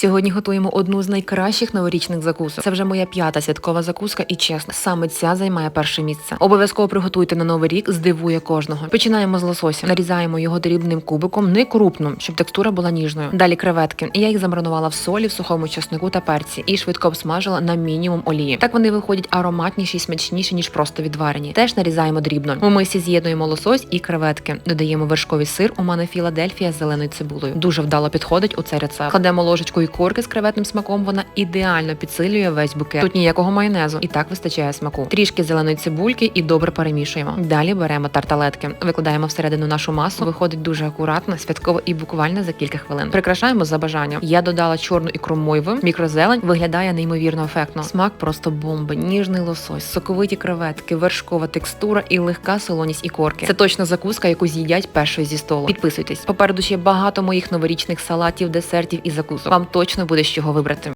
Сьогодні готуємо одну з найкращих новорічних закусок. Це вже моя п'ята святкова закуска, і чесно, саме ця займає перше місце. Обов'язково приготуйте на новий рік, здивує кожного. Починаємо з лосося. Нарізаємо його дрібним кубиком, не крупно, щоб текстура була ніжною. Далі креветки. Я їх замаринувала в солі, в сухому чеснику та перці і швидко обсмажила на мінімум олії. Так вони виходять ароматніші і смачніші, ніж просто відварені. Теж нарізаємо дрібно. У мисі з'єднуємо лосось і креветки. Додаємо вершковий сир. У мене Філадельфія з зеленою цибулею. Дуже вдало підходить у цей рецепт. Кладемо ложечку ікорки з креветним смаком. Вона ідеально підсилює весь букет. Тут ніякого майонезу, і так вистачає смаку. Трішки зеленої цибульки і добре перемішуємо. Далі беремо тарталетки, викладаємо всередину нашу масу. Виходить дуже акуратно, святково і буквально за кілька хвилин. Прикрашаємо за бажанням. Я додала чорну ікру мойви, мікрозелень виглядає неймовірно ефектно. Смак просто бомба, ніжний лосось, соковиті креветки, вершкова текстура і легка солоність ікорки. Це точно закуска, яку з'їдять першою зі столу. Підписуйтесь. Попереду ще багато моїх новорічних салатів, десертів і закусок. Вам точно буде з чого вибрати.